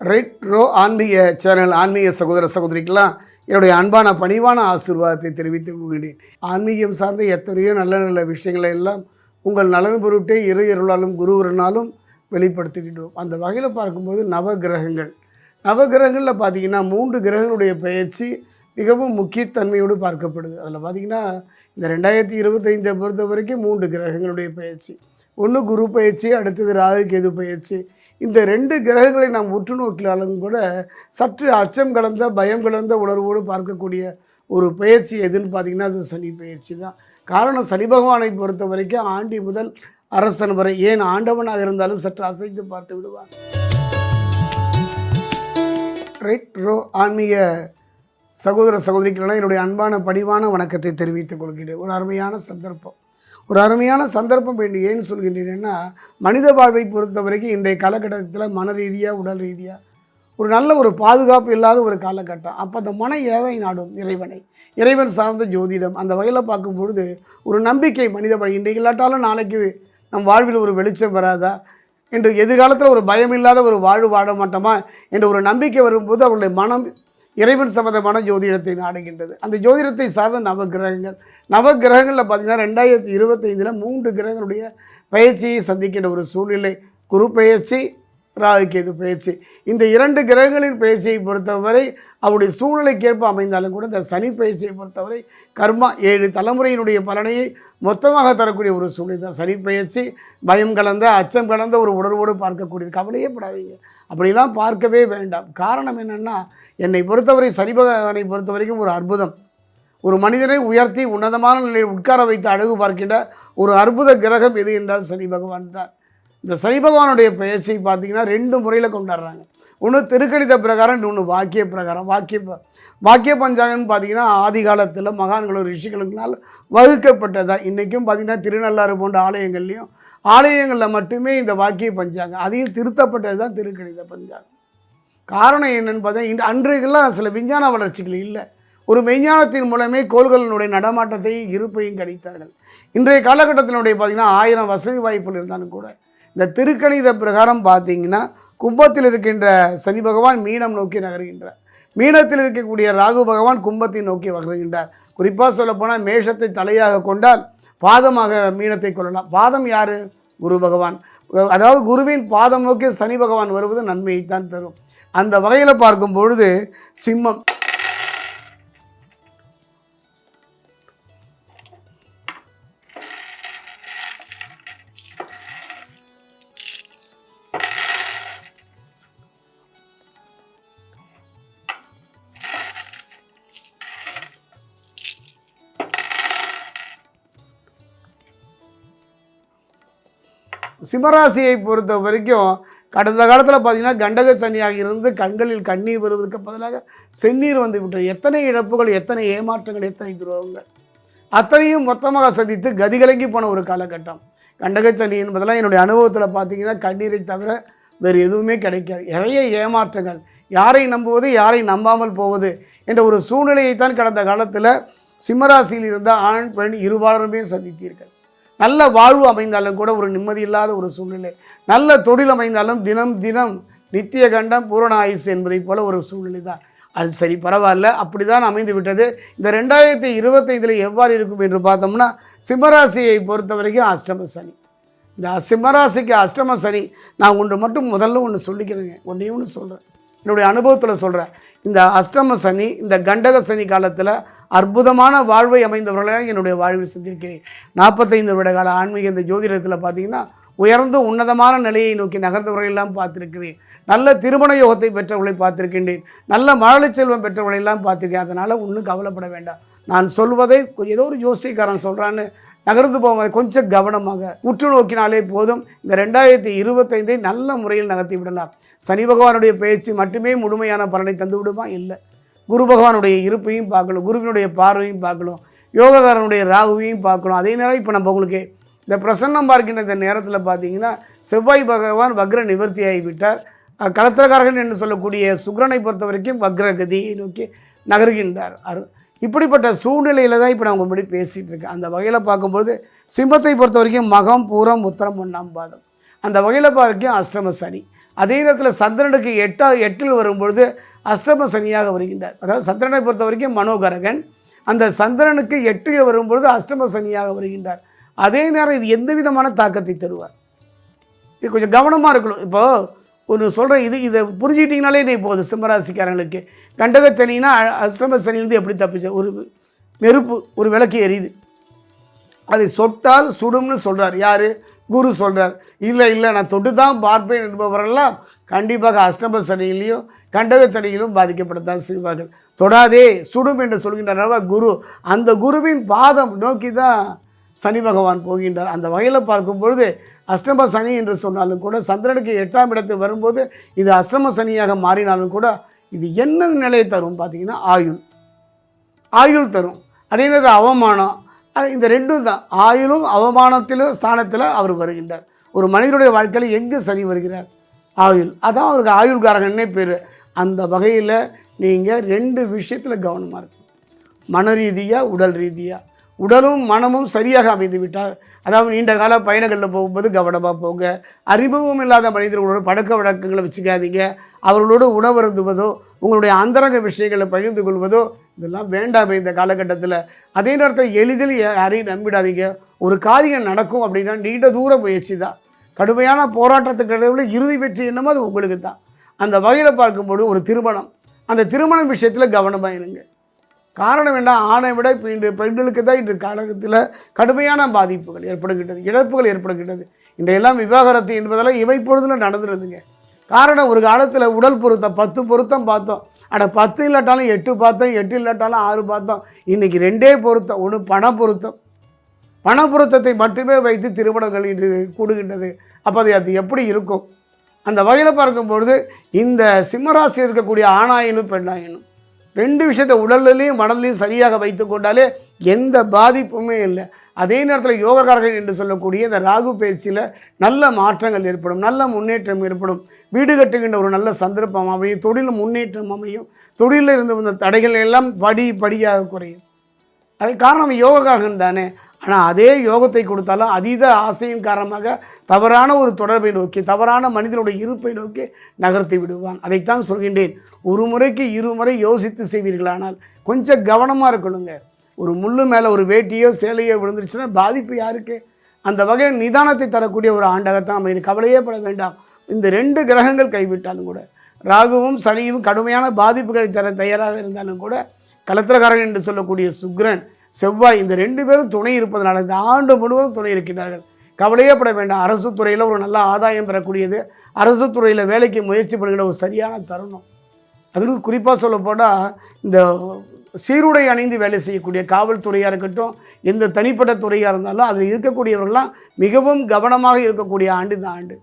Right row ஆன்மீக channel ஆன்மீக சகோதர சகோதரிக்கெல்லாம் என்னுடைய அன்பான பணிவான ஆசீர்வாதத்தை தெரிவித்துக் கொள்கிறேன். ஆன்மீகம் சார்ந்த எத்தனையோ நல்ல நல்ல விஷயங்களை எல்லாம் உங்கள் நலன் பொருட்டே இரு இருளாலும் குருவரனாலும் வெளிப்படுத்துகின்றோம். அந்த வகையில் பார்க்கும்போது நவ கிரகங்கள். நவ கிரகங்களில் பார்த்தீங்கன்னா மூன்று கிரகங்களுடைய பயிற்சி மிகவும் முக்கியத்தன்மையோடு பார்க்கப்படுது. அதில் பார்த்தீங்கன்னா இந்த ரெண்டாயிரத்தி இருபத்தைந்தை பொறுத்த வரைக்கும் மூன்று கிரகங்களுடைய பயிற்சி ஒன்று குரு பயிற்சி அடுத்தது ராகு கேது பயிற்சி. இந்த ரெண்டு கிரகங்களை நாம் உற்று நோக்கினாலும் கூட சற்று அச்சம் கலந்த பயம் கலந்த உணர்வோடு பார்க்கக்கூடிய ஒரு பயிற்சி எதுன்னு பார்த்தீங்கன்னா அது சனி பயிற்சி தான். காரணம் சனி பகவானை பொறுத்த வரைக்கும் ஆண்டி முதல் அரசன் வரை ஏன் ஆண்டவனாக இருந்தாலும் சற்று அசைத்து பார்த்து விடுவான். ரைட் ரோ ஆன்மீக சகோதர சகோதரிக்கெல்லாம் என்னுடைய அன்பான பணிவான வணக்கத்தை தெரிவித்துக் கொள்கிறேன். ஒரு அருமையான சந்தர்ப்பம். ஒரு அருமையான சந்தர்ப்பம் என்று ஏன் சொல்கின்றேன்னா மனித வாழ்வை பொறுத்த வரைக்கும் இன்றைய காலகட்டத்தில் மன ரீதியாக உடல் ரீதியாக ஒரு நல்ல ஒரு பாதுகாப்பு இல்லாத ஒரு காலகட்டம். அப்போ அந்த மன ஏதை நாடும் இறைவனை இறைவன் சார்ந்த ஜோதிடம் அந்த வகையில் பார்க்கும் பொழுது ஒரு நம்பிக்கை மனித வாழ் இன்றைக்கு இல்லாட்டாலும் நாளைக்கு நம் வாழ்வில் ஒரு வெளிச்சம் வராதா? என்று எதிர்காலத்தில் ஒரு பயம் இல்லாத ஒரு வாழ்வு வாழ மாட்டோமா? என்ற ஒரு நம்பிக்கை வரும்போது அவருடைய மனம் இறைவன் சம்பந்தமான ஜோதிடத்தை நாடுகின்றது. அந்த ஜோதிடத்தை சார்ந்த நவகிரகங்கள். நவகிரகங்களில் பார்த்தீங்கன்னா ரெண்டாயிரத்தி இருபத்தைந்தில் மூன்று கிரகங்களுடைய பயிற்சியை சந்திக்கின்ற ஒரு சூழ்நிலை. குரு பயிற்சி ராகுகேது பயிற்சி? இந்த இரண்டு கிரகங்களின் பயிற்சியை பொறுத்தவரை அவருடைய சூழ்நிலைக்கேற்ப அமைந்தாலும் கூட இந்த சனி பயிற்சியை பொறுத்தவரை கர்மா ஏழு தலைமுறையினுடைய பலனையை மொத்தமாக தரக்கூடிய ஒரு சூழ்நிலை தான். சனி பயிற்சி பயம் கலந்த அச்சம் கலந்த ஒரு உணர்வோடு பார்க்கக்கூடியது. கவலையே படாதீங்க. அப்படிலாம் பார்க்கவே வேண்டாம். காரணம் என்னென்னா என்னை பொறுத்தவரை சனி பகவானை பொறுத்த வரைக்கும் ஒரு அற்புதம். ஒரு மனிதனை உயர்த்தி உன்னதமான நிலையில் உட்கார வைத்து அழகு பார்க்கின்ற ஒரு அற்புத கிரகம் எது என்றால் சனி பகவான் தான். இந்த சனி பகவானுடைய பெயர்ச்சி பார்த்தீங்கன்னா ரெண்டு முறையில் கொண்டாடுறாங்க. ஒன்று திருக்கணித பிரகாரம் இன்னொன்று வாக்கிய பிரகாரம். வாக்கிய வாக்கிய பஞ்சாங்கம்னு பார்த்தீங்கன்னா ஆதி காலத்தில் மகான்களும் ரிஷிகளுங்களால் வகுக்கப்பட்டதா இன்றைக்கும் பார்த்திங்கன்னா திருநள்ளாறு போன்ற ஆலயங்கள்லேயும் ஆலயங்களில் மட்டுமே இந்த வாக்கிய பஞ்சாங்கம் அதையும் திருத்தப்பட்டது தான் திருக்கணித பஞ்சாங்கம். காரணம் என்னென்னு பார்த்தா இன்று அன்றைக்கெல்லாம் சில விஞ்ஞான வளர்ச்சிகள் இல்லை. ஒரு மெய்ஞானத்தின் மூலமே கோள்களினுடைய நடமாட்டத்தையும் இருப்பையும் கணித்தார்கள். இன்றைய காலகட்டத்தினுடைய பார்த்திங்கன்னா ஆயிரம் வசதி வாய்ப்புகள் இருந்தாலும் கூட இந்த திருக்கணித பிரகாரம் பார்த்தீங்கன்னா கும்பத்தில் இருக்கின்ற சனி பகவான் மீனம் நோக்கி நகர்கின்றார். மீனத்தில் இருக்கக்கூடிய ராகு பகவான் கும்பத்தை நோக்கி வருகின்றார் குறிப்பாக சொல்லப்போனால் மேஷத்தை தலையாக கொண்டால் பாதமாக மீனத்தை கொள்ளலாம். பாதம் யார்? குரு பகவான். அதாவது குருவின் பாதம் நோக்கி சனி பகவான் வருவது நன்மையைத்தான் தரும். அந்த வகையில் பார்க்கும் பொழுது சிம்மம் சிம்மராசியை பொறுத்த வரைக்கும் கடந்த காலத்தில் பார்த்தீங்கன்னா கண்டக சனியாக இருந்து கண்களில் கண்ணீர் வருவதற்கு பதிலாக செந்நீர் வந்து விட்டது. எத்தனை இழப்புகள் எத்தனை ஏமாற்றங்கள் எத்தனை துரோகங்கள். அத்தனையும் மொத்தமாக சந்தித்து கதிகலங்கி போன ஒரு காலகட்டம். கண்டகச்சனி என்பதெல்லாம் என்னுடைய அனுபவத்தில் பார்த்தீங்கன்னா கண்ணீரை தவிர வேறு எதுவுமே கிடைக்காது. நிறைய ஏமாற்றங்கள். யாரை நம்புவது யாரை நம்பாமல் போவது என்ற ஒரு சூழ்நிலையைத்தான் கடந்த காலத்தில் சிம்மராசியில் இருந்த ஆண் பெண் இருபாலருமே சந்தித்தீர்கள். நல்ல வாழ்வு அமைந்தாலும் கூட ஒரு நிம்மதி இல்லாத ஒரு சூழ்நிலை. நல்ல தொழில் அமைந்தாலும் தினம் தினம் நித்திய கண்டம் பூரண ஆயுசு என்பதைப் போல ஒரு சூழ்நிலை தான். அது சரி பரவாயில்ல. அப்படி தான் அமைந்து விட்டது. இந்த ரெண்டாயிரத்தி இருபத்தைந்தில் எவ்வாறு இருக்கும் என்று பார்த்தோம்னா சிம்மராசியை பொறுத்த வரைக்கும் அஷ்டம சனி. இந்த சிம்மராசிக்கு அஷ்டம சனி நான் ஒன்று மட்டும் முதல்ல ஒன்று சொல்லிக்கிறேங்க. ஒன்றே ஒன்று சொல்கிறேன் என்னுடைய அனுபவத்தில் சொல்கிறேன் இந்த அஷ்டம சனி இந்த கண்டக சனி காலத்தில் அற்புதமான வாழ்வை அமைந்தவர்களாக என்னுடைய வாழ்வில் சந்திருக்கிறேன். நாற்பத்தைந்து வருட கால ஆன்மீக இந்த ஜோதிடத்தில் பார்த்தீங்கன்னா உயர்ந்து உன்னதமான நிலையை நோக்கி நகர்ந்தவர்களெல்லாம் பார்த்துருக்கிறேன். நல்ல திருமண யோகத்தை பெற்றவர்களை பார்த்திருக்கின்றேன். நல்ல மழலை செல்வம் பெற்றவர்களெல்லாம் எல்லாம் அதனால் ஒன்றும் கவலைப்பட வேண்டாம். நான் சொல்வதை ஏதோ ஒரு ஜோசியக்காரன் சொல்கிறான்னு நகர்ந்து போவதை கொஞ்சம் கவனமாக உற்று நோக்கினாலே போதும். இந்த ரெண்டாயிரத்தி இருபத்தைந்தை நல்ல முறையில் நகர்த்தி விடலாம். சனி பகவானுடைய பேச்சு மட்டுமே முழுமையான பலனை தந்து விடுமா? இல்லை. குரு பகவானுடைய இருப்பையும் பார்க்கணும். குருவினுடைய பார்வையும் பார்க்கணும். யோகக்காரனுடைய ராகுவையும் பார்க்கணும். அதே நேரம் இப்போ நம்ம உங்களுக்கு இந்த பிரசன்னம் பார்க்கின்ற இந்த நேரத்தில் பார்த்தீங்கன்னா செவ்வாய் பகவான் வக்ர நிவர்த்தி ஆகிவிட்டார் அஹ் என்று சொல்லக்கூடிய சுக்கிரனை பொறுத்த வரைக்கும் வக்ரகதியை நோக்கி நகர்கின்றார். அரு இப்படிப்பட்ட சூழ்நிலையில் தான் இப்போ நான் உங்கள் முன்னாடி பேசிகிட்டு இருக்கேன். அந்த வகையில் பார்க்கும்போது சிம்மத்தை பொறுத்த வரைக்கும் மகம் பூரம் உத்தரம் ஒன்றாம் பாதம். அந்த வகையில் பார்க்க அஷ்டம சனி. அதே நேரத்தில் சந்திரனுக்கு எட்டா எட்டில் வரும்பொழுது அஷ்டம சனியாக வருகின்றார். அதாவது சந்திரனை பொறுத்த வரைக்கும் மனோகரகன். அந்த சந்திரனுக்கு எட்டில் வரும்பொழுது அஷ்டம சனியாக வருகின்றார். அதே நேரம் இது எந்த விதமான தாக்கத்தை தருவார்? இது கொஞ்சம் கவனமாக இருக்கணும். இப்போது ஒன்று சொல்கிறேன் இது இதை புரிஞ்சுக்கிட்டிங்கனாலே நீ போதும் சிம்மராசிக்காரங்களுக்கு. கண்டக சனின்னா அஷ்டம சனிலேருந்து எப்படி தப்பிச்ச ஒரு நெருப்பு ஒரு விளக்கு எரியுது. அதை சொட்டால் சுடும்னு சொல்கிறார் யார்? குரு சொல்கிறார் இல்லை இல்லை நான் தொட்டு தான் பார்ப்பேன் என்பவரெல்லாம் கண்டிப்பாக அஷ்டம சனியிலையும் கண்டக சனியிலும் பாதிக்கப்படத்தான் செய்வார்கள். தொடாதே சுடும் என்று சொல்கின்றனர் குரு. அந்த குருவின் பாதம் நோக்கி தான் சனி பகவான் போகின்றார். அந்த வகையில் பார்க்கும் பொழுது அஷ்டம சனி என்று சொன்னாலும் கூட சந்திரனுக்கு எட்டாம் இடத்தில் வரும்போது இது அஷ்டம சனியாக மாறினாலும் கூட இது என்ன நிலையை தரும் பார்த்தீங்கன்னா ஆயுள். ஆயுள் தரும். அதே மாதிரி அவமானம். இந்த ரெண்டும் தான். ஆயுளும் அவமானத்திலும் ஸ்தானத்தில் அவர் வருகின்றார். ஒரு மனிதனுடைய வாழ்க்கையில் எங்கே சனி வருகிறார்? ஆயுள். அதான் அவருக்கு ஆயுள்காரகன்னே பேர். அந்த வகையில் நீங்கள் ரெண்டு விஷயத்தில் கவனமாக இருக்கும் மன ரீதியாக உடல் ரீதியாக உடலும் மனமும் சரியாக அமைந்து விட்டால் அதாவது நீண்ட கால பயணங்களில் போகும்போது கவனமாக போங்க. அறிமுகம் இல்லாத மனிதர்களோட பழக்க வழக்கங்களை வச்சுக்காதீங்க. அவர்களோடு உணவருந்துவதோ உங்களுடைய அந்தரங்க விஷயங்களை பகிர்ந்து கொள்வதோ இதெல்லாம் வேண்டாமே இந்த காலகட்டத்தில். அதே நேரத்தில் எளிதில் யாரையும் நம்பிடாதீங்க. ஒரு காரியம் நடக்கும் அப்படின்னா நீண்ட தூர முயற்சி தான். கடுமையான போராட்டத்துக்கு இடையில் இறுதி வெற்றி என்னமோ அது உங்களுக்கு தான் அந்த வகையில் பார்க்கும்போது ஒரு திருமணம். அந்த திருமணம் விஷயத்தில் கவனமாக இருங்க. காரணம் என்ன? ஆணை விட இப்போ இன்று பெண்களுக்கு தான் இன்று காலகத்தில் கடுமையான பாதிப்புகள் ஏற்படுகின்றது இழப்புகள் ஏற்படுகின்றது. இன்றையெல்லாம் விவாகரத்து என்பதெல்லாம் இவை பொழுதில் நடந்துருதுங்க. காரணம் ஒரு காலத்தில் உடல் பொருத்தம் பத்து பொருத்தம் பார்த்தோம். ஆனால் பத்து இல்லாட்டாலும் எட்டு பார்த்தோம் எட்டு இல்லாட்டாலும் ஆறு பார்த்தோம். இன்றைக்கி ரெண்டே பொருத்தம் ஒன்று பண பொருத்தம். பண பொருத்தத்தை மட்டுமே வைத்து திருமணங்கள் இன்று கூடுகின்றது. அப்போ அது அது எப்படி இருக்கும்? அந்த வகையில் பார்க்கும்பொழுது இந்த சிம்மராசியில் இருக்கக்கூடிய ஆணாயினும் பெண்ணாயினும் ரெண்டு விஷயத்தை உடல்லையும் மனதிலையும் சரியாக வைத்து கொண்டாலே எந்த பாதிப்புமே இல்லை. அதே நேரத்தில் யோகக்காரர்கள் என்று சொல்லக்கூடிய இந்த ராகு பயிற்சியில் நல்ல மாற்றங்கள் ஏற்படும் நல்ல முன்னேற்றம் ஏற்படும். வீடு கட்டுகின்ற ஒரு நல்ல சந்தர்ப்பம் அமையும் தொழில் முன்னேற்றம் அமையும். தொழிலில் இருந்து வந்த தடைகள் எல்லாம் படி படியாக குறையும். அது காரணம் யோகக்காரகன் தானே. ஆனால் அதே யோகத்தை கொடுத்தாலும் அதீத ஆசையின் காரணமாக தவறான ஒரு தொடர்பை நோக்கி தவறான மனிதனுடைய இருப்பை நோக்கி நகர்த்தி விடுவான். அதைத்தான் சொல்கின்றேன். ஒரு முறைக்கு இருமுறை யோசித்து செய்வீர்களானால் கொஞ்சம் கவனமாக இருக்கணுங்க. ஒரு முள்ளு மேலே ஒரு வேட்டியோ சேலையோ விழுந்துருச்சுன்னா பாதிப்பு யாருக்கு? அந்த வகையில் நிதானத்தை தரக்கூடிய ஒரு ஆண்டாகத்தான் நம்ம கவலையே பட வேண்டாம். இந்த ரெண்டு கிரகங்கள் கைவிட்டாலும் கூட ராகுவும் சனியும் கடுமையான பாதிப்புகளை தர தயாராக இருந்தாலும் கூட கலத்திரக்காரன் என்று சொல்லக்கூடிய சுக்ரன் செவ்வாய் இந்த ரெண்டு பேரும் துணை இருப்பதனால இந்த ஆண்டு முழுவதும் துணை இருக்கின்றார்கள். கவலையே பட வேண்டாம். அரசு துறையில் ஒரு நல்ல ஆதாயம் பெறக்கூடியது. அரசு துறையில் வேலைக்கு முயற்சி பண்ணுகிற ஒரு சரியான தருணம். அதுக்கு குறிப்பாக சொல்ல போனால் இந்த சீருடை அணிந்து வேலை செய்யக்கூடிய காவல்துறையாக இருக்கட்டும் எந்த தனிப்பட்ட துறையாக இருந்தாலும் அதில் இருக்கக்கூடியவர்கள்லாம் மிகவும் கவனமாக இருக்கக்கூடிய ஆண்டு இந்த ஆண்டு.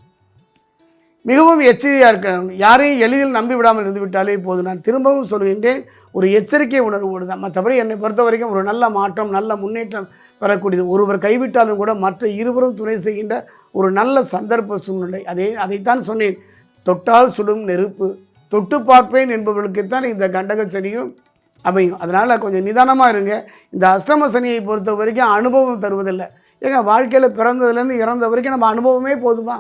மிகவும் எச்சரிக்கையாக இருக்கிறேன் யாரையும் எளிதில் நம்பி விடாமல் இருந்து விட்டாலே போது நான் திரும்பவும் சொல்கின்றேன் ஒரு எச்சரிக்கை உணர்வோடு தான். மற்றபடி என்னை பொறுத்த வரைக்கும் ஒரு நல்ல மாற்றம் நல்ல முன்னேற்றம் பெறக்கூடியது ஒருவர் கைவிட்டாலும் கூட மற்ற இருவரும் துணை செய்கின்ற ஒரு நல்ல சந்தர்ப்ப சூழ்நிலை. அதே அதைத்தான் சொன்னேன். தொட்டால் சுடும் நெருப்பு. தொட்டு பார்ப்பேன் என்பவர்களுக்குத்தான் இந்த கண்டக சனியும் அமையும். அதனால் கொஞ்சம் நிதானமாக இருங்க. இந்த அஷ்டம சனியை பொறுத்த வரைக்கும் அனுபவம் தருவதில்லை. ஏங்க வாழ்க்கையில் பிறந்ததுலேருந்து இறந்த வரைக்கும் நம்ம அனுபவமே போதுமா?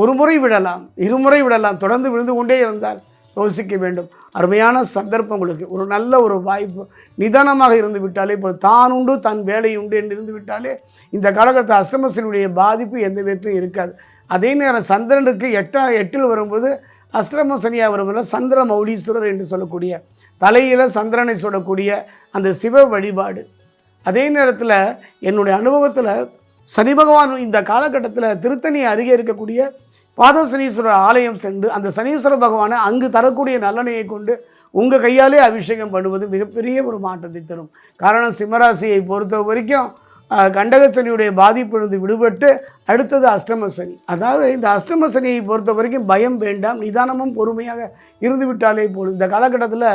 ஒரு முறை விடலாம் இருமுறை விடலாம் தொடர்ந்து விழுந்து கொண்டே இருந்தால் யோசிக்க வேண்டும். அருமையான சந்தர்ப்பம் உங்களுக்கு. ஒரு நல்ல ஒரு வாய்ப்பு. நிதானமாக இருந்து விட்டாலே இப்போ தான் உண்டு தன் வேலை உண்டு என்று இருந்து விட்டாலே இந்த காலகட்டத்தில் அஷ்டமசனுடைய பாதிப்பு எந்த விதத்திலும் இருக்காது. அதே நேரம் சந்திரனுக்கு எட்டா எட்டில் வரும்போது அஷ்டம சனியாக வரும்போது சந்திர மௌலீஸ்வரர் என்று சொல்லக்கூடிய தலையில் சந்திரனை சொல்லக்கூடிய அந்த சிவ வழிபாடு. அதே நேரத்தில் என்னுடைய அனுபவத்தில் சனி பகவான் இந்த காலகட்டத்தில் திருத்தணி அருகே இருக்கக்கூடிய பாதம் சனீஸ்வரர் ஆலயம் சென்று அந்த சனீஸ்வர பகவானை அங்கு தரக்கூடிய நலனையை கொண்டு உங்கள் கையாலே அபிஷேகம் பண்ணுவது மிகப்பெரிய ஒரு மாற்றத்தை தரும். காரணம் சிம்மராசியை பொறுத்த வரைக்கும் கண்டகசனியுடைய பாதிப்பிலிருந்து விடுபட்டு அடுத்தது அஷ்டம சனி அதாவது இந்த அஷ்டம சனியை பொறுத்த வரைக்கும் பயம் வேண்டாம் நிதானமும் பொறுமையாக இருந்து விட்டாலே போதும். இந்த காலகட்டத்தில்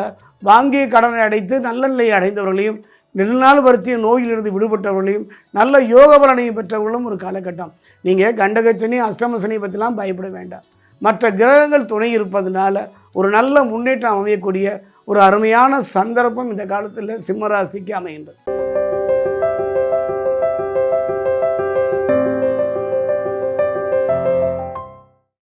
வாங்கிய கடனை அடைத்து நல்ல நிலையை அடைந்தவர்களையும் நெடுநாள் வருத்திய நோயிலிருந்து விடுபட்டவர்களையும் நல்ல யோக பலனையும் பெற்றவர்களும் ஒரு காலகட்டம். நீங்கள் கண்டகச்சனி அஷ்டமசனி பற்றிலாம் பயப்பட வேண்டாம். மற்ற கிரகங்கள் துணை இருப்பதனால ஒரு நல்ல முன்னேற்றம் அமையக்கூடிய ஒரு அருமையான சந்தர்ப்பம் இந்த காலத்தில் சிம்மராசிக்கு அமைகின்றது.